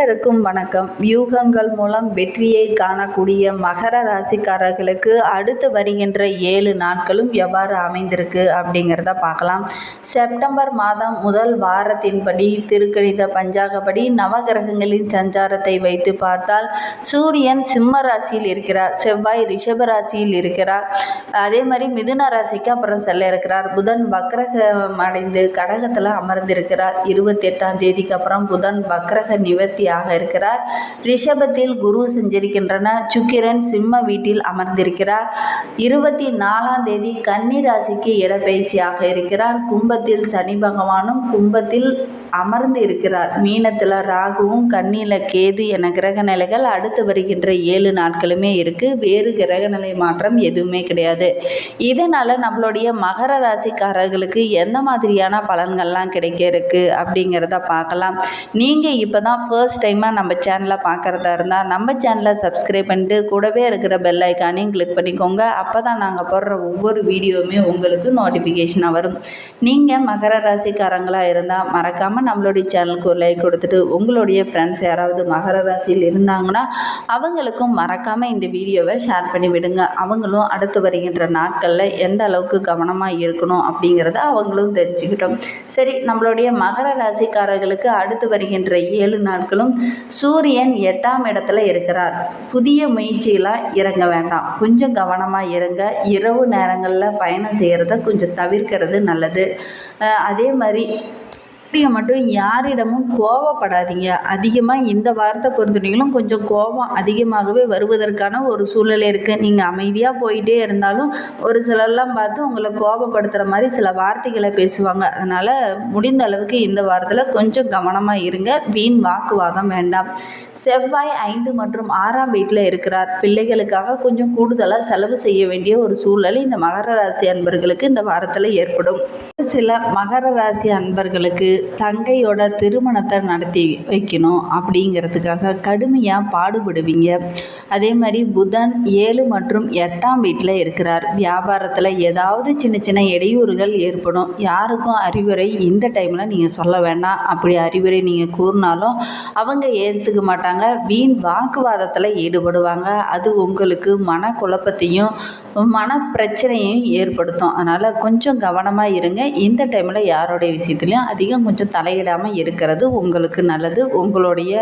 அனைவருக்கும் வணக்கம். வியூகங்கள் மூலம் வெற்றியை காணக்கூடிய மகர ராசிக்காரர்களுக்கு அடுத்து வருகின்ற ஏழு நாட்களும் எவ்வாறு அமைந்திருக்கு அப்படிங்கிறத பார்க்கலாம். செப்டம்பர் மாதம் முதல் வாரத்தின்படி திருக்கணித பஞ்சாகப்படி நவகிரகங்களின் சஞ்சாரத்தை வைத்து பார்த்தால் சூரியன் சிம்ம ராசியில் இருக்கிறார் செவ்வாய் ரிஷப ராசியில் இருக்கிறார். அதே மாதிரி மிதுன ராசிக்கு அப்புறம் செல்ல இருக்கிறார். புதன் வக்ரகம் அடைந்து கடகத்தில் அமர்ந்திருக்கிறார். இருபத்தி எட்டாம் தேதிக்கு அப்புறம் புதன் வக்ரக நிவர்த்தியாக இருக்கிறார். ரிஷபத்தில் குரு செஞ்சிருக்கின்றன சுக்கிரன் சிம்ம வீட்டில் அமர்ந்திருக்கிறார். இருபத்தி நாலாம் தேதி கன்னி ராசிக்கு இடப்பெயர்ச்சியாக இருக்கிறார். கும்பத்தில் சனி பகவானும் கும்பத்தில் அமர்ந்து இருக்கிறார். மீனத்தில் ராகுவும் கண்ணியில் கேது என கிரக நிலைகள் அடுத்து வருகின்ற ஏழு நாட்களுமே இருக்குது வேறு கிரக நிலை மாற்றம் எதுவுமே கிடையாது. இதனால் நம்மளுடைய மகர ராசிக்காரர்களுக்கு எந்த மாதிரியான பலன்கள்லாம் கிடைக்க இருக்கு அப்படிங்கிறத பார்க்கலாம். நீங்கள் இப்போ தான் ஃபர்ஸ்ட் டைமாக நம்ம சேனலை பார்க்குறதா இருந்தால் நம்ம சேனலை சப்ஸ்கிரைப் பண்ணிட்டு கூடவே இருக்கிற பெல் ஐக்கானையும் கிளிக் பண்ணிக்கோங்க. அப்போ தான் நாங்கள் போடுற ஒவ்வொரு வீடியோவுமே உங்களுக்கு நோட்டிஃபிகேஷனாக வரும். நீங்கள் மகர ராசிக்காரங்களாக இருந்தால் மறக்காமல் நம்மளுடைய சேனலுக்கு ஒரு லைக் கொடுத்துட்டு உங்களுடைய ஃப்ரெண்ட்ஸ் யாராவது மகர ராசியில் இருந்தாங்கன்னா அவங்களுக்கும் மறக்காமல் இந்த வீடியோவை ஷேர் பண்ணி விடுங்க. அவங்களும் அடுத்து வருகின்ற நாட்களில் எந்த அளவுக்கு கவனமாக இருக்கணும் அப்படிங்கிறத அவங்களும் தெரிஞ்சுக்கிட்டோம். சரி நம்மளுடைய மகர ராசிக்காரர்களுக்கு அடுத்து வருகின்ற ஏழு நாட்களும் சூரியன் எட்டாம் இடத்துல இருக்கிறார். புதிய முயற்சியெல்லாம் இறங்க வேண்டாம். கொஞ்சம் கவனமாக இருங்க. இரவு நேரங்களில் பயணம் செய்கிறத கொஞ்சம் தவிர்க்கிறது நல்லது. அதே மாதிரி அப்படியே மட்டும் யாரிடமும் கோவப்படாதீங்க. அதிகமாக இந்த வாரத்தை பொறுத்தவரைக்கும் கொஞ்சம் கோபம் அதிகமாகவே வருவதற்கான ஒரு சூழ்நிலை இருக்குது நீங்கள் அமைதியாக போயிட்டே இருந்தாலும் ஒரு சிலர்லாம் பார்த்து உங்களை கோபப்படுத்துகிற மாதிரி சில வார்த்தைகளை பேசுவாங்க. அதனால் முடிந்த அளவுக்கு இந்த வாரத்தில் கொஞ்சம் கவனமாக இருங்க. வீண் வாக்குவாதம் வேண்டாம். செவ்வாய் ஐந்து மற்றும் ஆறாம் வீட்டில் இருக்கிறார். பிள்ளைகளுக்காக கொஞ்சம் கூடுதலாக செலவு செய்ய வேண்டிய ஒரு சூழ்நிலை இந்த மகர ராசி அன்பர்களுக்கு இந்த வாரத்தில் ஏற்படும். சில மகர ராசி அன்பர்களுக்கு தங்கையோட திருமணத்தை நடத்தி வைக்கணும் அப்படிங்கிறதுக்காக கடுமையாக பாடுபடுவீங்க. அதே மாதிரி புதன் ஏழு மற்றும் எட்டாம் வீட்டில் இருக்கிறார். வியாபாரத்தில் ஏதாவது சின்ன சின்ன இடையூறுகள் ஏற்படும். யாருக்கும் அறிவுரை இந்த டைமில் நீங்கள் சொல்ல வேண்டாம். அப்படி அறிவுரை நீங்கள் கூறினாலும் அவங்க ஏற்றுக்க மாட்டாங்க. வீண் வாக்குவாதத்தில் ஈடுபடுவாங்க. அது உங்களுக்கு மன குழப்பத்தையும் மன பிரச்சனையும் ஏற்படுத்தும். அதனால் கொஞ்சம் கவனமாக இருங்க. இந்த டைமில் யாரோடைய விஷயத்துலையும் அதிகம் கொஞ்சம் தலையிடாமல் இருக்கிறது உங்களுக்கு நல்லது. உங்களுடைய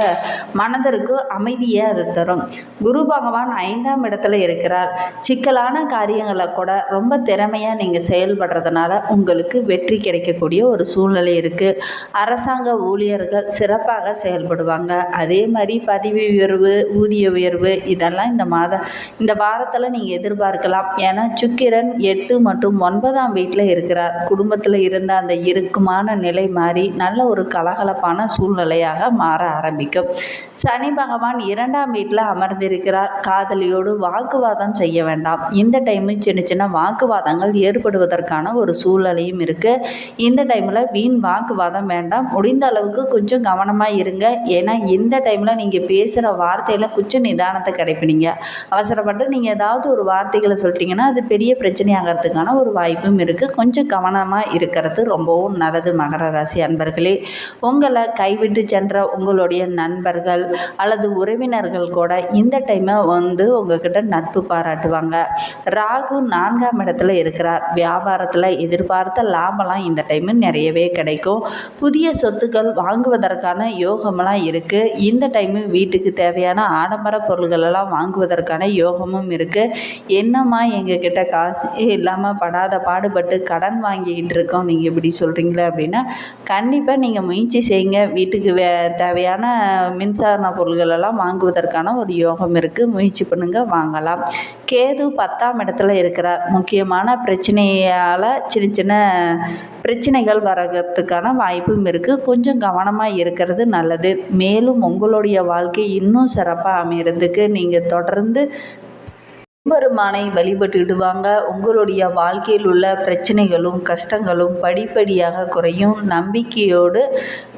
மனதிற்கு அமைதியை அது தரும். குரு பகவான் ஐந்தாம் இடத்துல இருக்கிறார். சிக்கலான காரியங்களை கூட ரொம்ப திறமையாக நீங்கள் செயல்படுறதுனால உங்களுக்கு வெற்றி கிடைக்கக்கூடிய ஒரு சூழ்நிலை இருக்குது அரசாங்க ஊழியர்கள் சிறப்பாக செயல்படுவாங்க. அதே மாதிரி பதவி உயர்வு ஊதிய உயர்வு இதெல்லாம் இந்த மாத இந்த வாரத்தில் நீங்கள் எதிர்பார்க்கலாம். ஏன்னா சுக்கிரன் எட்டு மற்றும் ஒன்பதாம் வீட்டில் இருக்கிறார். குடும்பத்தில் இருந்த அந்த இறுக்கமான நிலை மாறி நல்ல ஒரு கலகலப்பான சூழ்நிலையாக மாற ஆரம்பிக்கும். சனி பகவான் இரண்டாம் வீட்டில் அமர்ந்திருக்கிறார். காதலியோடு வாக்குவாதம் செய்ய வேண்டாம். இந்த டைமு சின்ன சின்ன வாக்குவாதங்கள் ஏற்படுவதற்கான ஒரு சூழ்நிலையும் இருக்குது இந்த டைமில் வீண் வாக்குவாதம் வேண்டாம். முடிந்த அளவுக்கு கொஞ்சம் கவனமாக இருங்க. ஏன்னா இந்த டைமில் நீங்கள் பேசுகிற வார்த்தையில் கொஞ்சம் நிதானத்தை கிடைப்பினீங்க. அவசரப்பட்டு நீங்கள் ஏதாவது ஒரு வார்த்தைகளை சொல்லிட்டீங்கன்னா அது பெரிய பிரச்சனையாகிறதுக்கான ஒரு வாய்ப்பும் இருக்குது கொஞ்சம் கவனமாக இருக்கிறது ரொம்பவும் நல்லது. மகர ராசி அன்பர்களே உங்களை கைவிட்டு சென்ற உங்களுடைய நண்பர்கள் அல்லது உறவினர்கள் கூட இந்த டைமை வந்து உங்ககிட்ட நட்பு பாராட்டுவாங்க. ராகு நான்காம் இடத்துல இருக்கிறார். வியாபாரத்தில் எதிர்பார்த்த லாபம்லாம் இந்த டைமு நிறையவே கிடைக்கும். புதிய சொத்துக்கள் வாங்குவதற்கான யோகமெல்லாம் இருக்குது இந்த டைமு வீட்டுக்கு தேவையான ஆடம்பர பொருள்கள் எல்லாம் வாங்குவதற்கான யோகமும் இருக்குது என்னம்மா எங்ககிட்ட காசு இல்லாமல் படாத பாடுபட்டு கடன் வாங்கிக்கிட்டு இருக்கோம். நீங்கள் இப்படி சொல்கிறீங்களே அப்படின்னா கண்டிப்பாக நீங்கள் முயற்சி செய்யுங்க. வீட்டுக்கு வே தேவையான மின்சார பொருள்கள் எல்லாம் வாங்குவதற்கான ஒரு யோகம் இருக்குது முயற்சி பண்ணுங்கள் வாங்கலாம். கேது பத்தாம் இடத்துல இருக்கிறார். முக்கியமான பிரச்சனையால் சின்ன சின்ன பிரச்சனைகள் வரதுக்கான வாய்ப்பும் இருக்குது கொஞ்சம் கவனமாக இருக்கிறது நல்லது. மேலும் உங்களுடைய வாழ்க்கை இன்னும் சிறப்பாக அமையறதுக்கு நீங்கள் தொடர்ந்து பெருமானை வழிபட்டுடுவாங்க. உங்களுடைய வாழ்க்கையில் உள்ள பிரச்சனைகளும் கஷ்டங்களும் படிப்படியாக குறையும். நம்பிக்கையோடு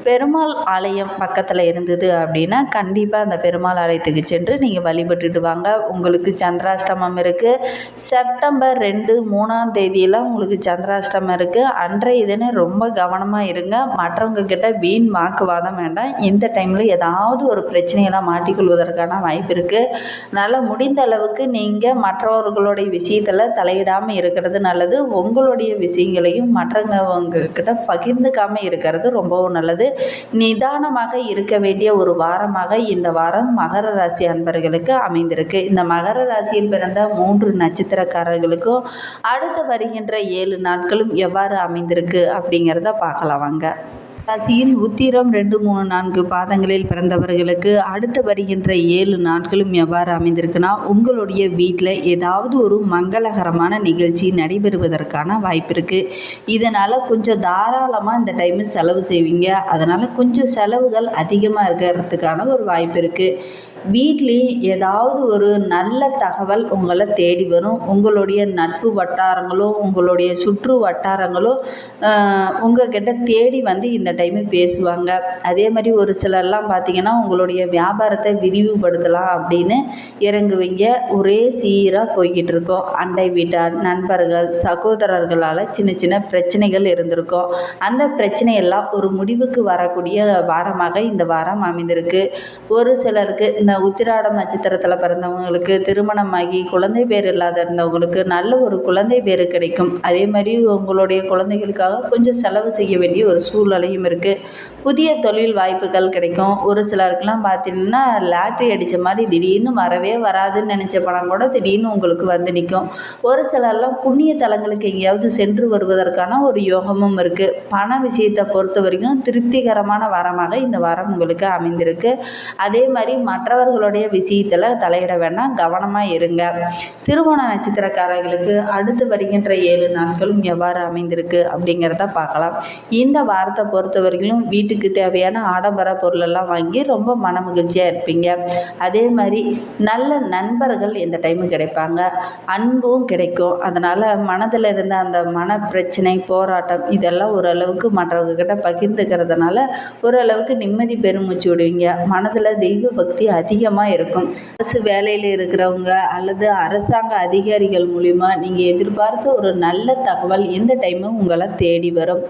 பெருமாள் ஆலயம் பக்கத்தில் இருந்தது அப்படின்னா கண்டிப்பாக அந்த பெருமாள் ஆலயத்துக்கு சென்று நீங்கள் வழிபட்டுட்டு வாங்க. உங்களுக்கு சந்திராஷ்டமம் இருக்குது செப்டம்பர் ரெண்டு மூணாம் தேதியெல்லாம் உங்களுக்கு சந்திராஷ்டமம் இருக்குது அன்றைய தினம் ரொம்ப கவனமாக இருங்க. மற்றவங்க கிட்ட வீண் வாக்குவாதம் வேண்டாம். இந்த டைமில் ஏதாவது ஒரு பிரச்சனையெல்லாம் மாட்டிக்கொள்வதற்கான வாய்ப்பு இருக்குது நல்லா முடிந்த அளவுக்கு நீங்கள் மற்றவர்களுடைய விஷயத்தில் தலையிடாமல் இருக்கிறது நல்லது. உங்களுடைய விஷயங்களையும் மற்றவங்க கிட்ட பகிர்ந்துக்காமல் இருக்கிறது ரொம்பவும் நல்லது. நிதானமாக இருக்க வேண்டிய ஒரு வாரமாக இந்த வாரம் மகர ராசி அன்பர்களுக்கு அமைந்திருக்கு. இந்த மகர ராசியில் பிறந்த மூன்று நட்சத்திரக்காரர்களுக்கும் அடுத்து வருகின்ற ஏழு நாட்களும் எவ்வாறு அமைந்திருக்கு அப்படிங்கிறத பார்க்கலாம் வாங்க. ராசியில் உத்திரம் ரெண்டு மூணு நான்கு பாதங்களில் பிறந்தவர்களுக்கு அடுத்து வருகின்ற ஏழு நாட்களும் எவ்வாறு அமைந்திருக்குன்னா உங்களுடைய வீட்டில் ஏதாவது ஒரு மங்களகரமான நிகழ்ச்சி நடைபெறுவதற்கான வாய்ப்பு இருக்குது இதனால் கொஞ்சம் தாராளமாக இந்த டைமில் செலவு செய்வீங்க. அதனால் கொஞ்சம் செலவுகள் அதிகமாக இருக்கிறதுக்கான ஒரு வாய்ப்பு இருக்குது வீட்லேயும் ஏதாவது ஒரு நல்ல தகவல் உங்களை தேடி வரும். உங்களுடைய நட்பு வட்டாரங்களோ உங்களுடைய சுற்று வட்டாரங்களோ உங்கக்கிட்ட தேடி வந்து இந்த டைமு பேசுவாங்க. அதே மாதிரி ஒரு சிலர்லாம் பார்த்திங்கன்னா உங்களுடைய வியாபாரத்தை விரிவுபடுத்தலாம் அப்படின்னு இறங்குவீங்க. ஒரே சீராக போய்கிட்டு இருக்கோம். அண்டை வீட்டார் நண்பர்கள் சகோதரர்களால் சின்ன சின்ன பிரச்சனைகள் இருந்திருக்கும். அந்த பிரச்சனையெல்லாம் ஒரு முடிவுக்கு வரக்கூடிய வாரமாக இந்த வாரம் அமைந்திருக்கு. ஒரு சிலருக்கு இந்த இந்த உத்திராடம் நட்சத்திரத்தில் பிறந்தவங்களுக்கு திருமணமாகி குழந்தை பேர் இல்லாத இருந்தவங்களுக்கு நல்ல ஒரு குழந்தை பேர் கிடைக்கும். அதே மாதிரி உங்களுடைய குழந்தைகளுக்காக கொஞ்சம் செலவு செய்ய வேண்டிய ஒரு சூழ்நிலையும் இருக்குது புதிய தொழில் வாய்ப்புகள் கிடைக்கும். ஒரு சிலருக்கெல்லாம் பார்த்தீங்கன்னா லாட்ரி அடித்த மாதிரி திடீர்னு வரவே வராதுன்னு நினச்ச பணம் கூட திடீர்னு உங்களுக்கு வந்து நிற்கும் ஒரு சிலர்லாம் புண்ணிய தலங்களுக்கு எங்கேயாவது சென்று வருவதற்கான ஒரு யோகமும் இருக்குது பண விஷயத்தை பொறுத்த வரைக்கும் திருப்திகரமான வாரமாக இந்த வாரம் உங்களுக்கு அமைந்திருக்கு. அதே மாதிரி மற்ற மற்றவர்களுடைய விஷயத்தில் தலையிட வேண்டாம் கவனமாக இருங்க. திருவோண நட்சத்திரக்காரர்களுக்கு அடுத்து வருகின்ற ஏழு நாட்களும் எவ்வாறு அமைந்திருக்கு அப்படிங்கிறத பார்க்கலாம். இந்த வாரத்தை பொறுத்தவரையிலும் வீட்டுக்கு தேவையான ஆடம்பர பொருளெல்லாம் வாங்கி ரொம்ப மன மகிழ்ச்சியாக இருப்பீங்க. அதே மாதிரி நல்ல நண்பர்கள் இந்த டைமு கிடைப்பாங்க. அன்பும் கிடைக்கும். அதனால் மனதில் இருந்த அந்த மன பிரச்சனை போராட்டம் இதெல்லாம் ஓரளவுக்கு மற்றவங்கக்கிட்ட பகிர்ந்துக்கிறதுனால ஓரளவுக்கு நிம்மதி பெருமூச்சு விடுவீங்க. மனதில் தெய்வ பக்தி அதிக அதிகமாக இருக்கும். அரசு வேலையில் இருக்கிறவங்க அல்லது அரசாங்க அதிகாரிகள் மூலிமா நீங்கள் எதிர்பார்த்த ஒரு நல்ல தகவல் இந்த டைமும் உங்களை தேடி வரும்.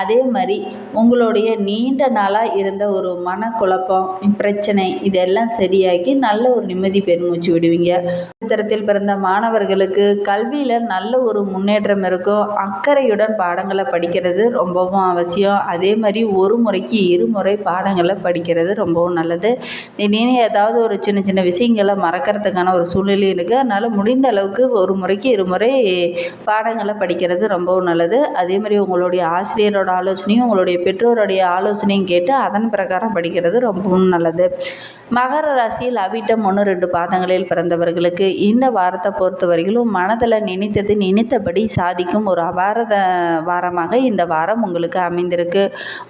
அதே மாதிரி உங்களுடைய நீண்ட நாளாக இருந்த ஒரு மனக்குழப்பம் பிரச்சனை இதெல்லாம் சரியாகி நல்ல ஒரு நிம்மதி பெருமூச்சு விடுவீங்க. நட்சத்திரத்தில் பிறந்த மாணவர்களுக்கு கல்வியில் நல்ல ஒரு முன்னேற்றம் இருக்கும். அக்கறையுடன் பாடங்களை படிக்கிறது ரொம்பவும் அவசியம். அதே மாதிரி ஒரு முறைக்கு இருமுறை பாடங்களை படிக்கிறது ரொம்பவும் நல்லது. திடீர்னு ஏதாவது ஒரு சின்ன சின்ன விஷயங்களை மறக்கிறதுக்கான ஒரு சூழ்நிலை இருக்குது அதனால் முடிந்த அளவுக்கு ஒரு முறைக்கு இருமுறை பாடங்களை படிக்கிறது ரொம்பவும் நல்லது. அதே மாதிரி உங்களுடைய ஆசிரியரோட ஆலோசனையும் உங்களுடைய பெற்றோருடைய ஆலோசனையும் கேட்டு அதன் பிரகாரம் படிக்கிறது ரொம்பவும் நல்லது. மகர ராசியில் அவிட்டம் ஒன்று ரெண்டு பாதங்களில் பிறந்தவர்களுக்கு இந்த வாரத்தை பொறுத்த வரையிலும் மனதில் நினைத்தது நினைத்தபடி சாதிக்கும் ஒரு அபாரத வாரமாக இந்த வாரம் உங்களுக்கு அமைந்திருக்கு.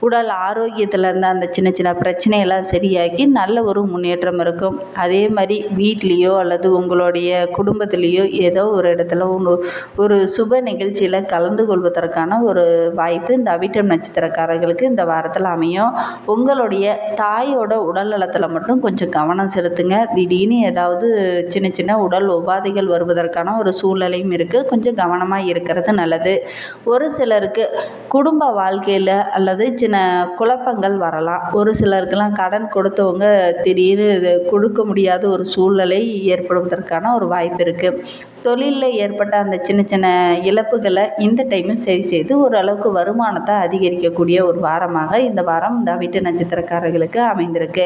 உடல் ஆரோக்கியத்தில் இருந்த அந்த சின்ன சின்ன பிரச்சனையெல்லாம் சரியாக்கி நல்ல ஒரு முன்னேற்றம் இருக்கும். அதே மாதிரி வீட்லேயோ அல்லது உங்களுடைய குடும்பத்துலேயோ ஏதோ ஒரு இடத்துல ஒன்று ஒரு சுப நிகழ்ச்சியில் கலந்து கொள்வதற்கான ஒரு வாய்ப்பு இந்த அவிட்டம் நட்சத்திரக்காரர்களுக்கு இந்த வாரத்தில் அமையும். உங்களுடைய தாயோட உடல் நலத்தில் மட்டும் கொஞ்சம் கவனம் செலுத்துங்க. திடீர்னு ஏதாவது சின்ன சின்ன உடல் உபாதைகள் வருவதற்கான ஒரு சூழ்நிலையும் இருக்குது கொஞ்சம் கவனமாக இருக்கிறது நல்லது. ஒரு சிலருக்கு குடும்ப வாழ்க்கையில் அல்லது சின்ன குழப்பங்கள் வரலாம். ஒரு சிலருக்கெல்லாம் கடன் கொடுத்தவங்க திடீர்னு கொடுக்க முடியாத ஒரு சூழ்நிலை ஏற்படுவதற்கான ஒரு வாய்ப்பு இருக்குது தொழிலில் ஏற்பட்ட அந்த சின்ன சின்ன இழப்புகளை இந்த டைமில் சரி செய்து ஓரளவுக்கு வருமானத்தை அதிகரிக்கக்கூடிய ஒரு வாரமாக இந்த வாரம் இந்த வீட்டு நட்சத்திரக்காரர்களுக்கு அமைந்திருக்கு.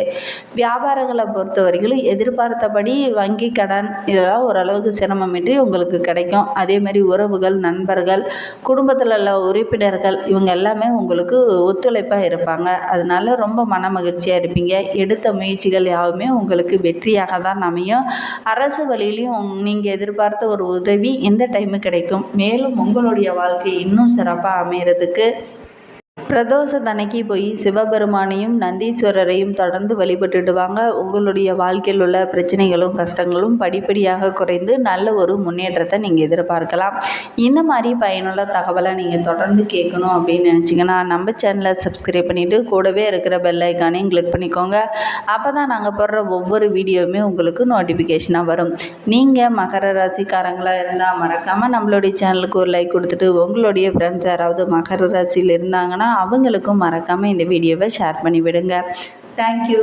வியாபாரங்களை பொறுத்த வரைக்கும் எதிர்பார்த்தபடி வங்கி கடன் இதெல்லாம் ஓரளவுக்கு சிரமமின்றி உங்களுக்கு கிடைக்கும். அதே மாதிரி உறவுகள் நண்பர்கள் குடும்பத்தில் உள்ள உறுப்பினர்கள் இவங்க எல்லாமே உங்களுக்கு ஒத்துழைப்பாக இருப்பாங்க. அதனால ரொம்ப மன மகிழ்ச்சியாக இருப்பீங்க. எடுத்த முயற்சிகள் யாவுமே உங்களுக்கு வெற்றியாக தான் அமையும். அரசு வழியிலையும் நீங்கள் எதிர்பார்த்த ஒரு உதவி இந்த டைமு கிடைக்கும்? மேலும் உங்களுடைய வாழ்க்கை இன்னும் சிறப்பாக அமைகிறதுக்கு பிரதோஷத்தன்னைக்கு போய் சிவபெருமானையும் நந்தீஸ்வரரையும் தொடர்ந்து வழிபட்டுட்டு வாங்க உங்களுடைய வாழ்க்கையில் உள்ள பிரச்சனைகளும் கஷ்டங்களும் படிப்படியாக குறைந்து நல்ல ஒரு முன்னேற்றத்தை நீங்கள் எதிர்பார்க்கலாம். இந்த மாதிரி பயனுள்ள தகவலை நீங்கள் தொடர்ந்து கேட்கணும் அப்படின்னு நினச்சிங்கன்னா நம்ம சேனலை சப்ஸ்கிரைப் பண்ணிவிட்டு கூடவே இருக்கிற பெல் ஐக்கானையும் கிளிக் பண்ணிக்கோங்க. அப்போ தான் நாங்கள் போடுற ஒவ்வொரு வீடியோவுமே உங்களுக்கு நோட்டிஃபிகேஷனாக வரும். நீங்கள் மகர ராசிக்காரங்களாக இருந்தால் மறக்காமல் நம்மளுடைய சேனலுக்கு ஒரு லைக் கொடுத்துட்டு உங்களுடைய ஃப்ரெண்ட்ஸ் யாராவது மகர ராசியில் இருந்தாங்கன்னா அவங்களுக்கும் மறக்காமல் இந்த வீடியோவை ஷேர் பண்ணி விடுங்க தேங்க்யூ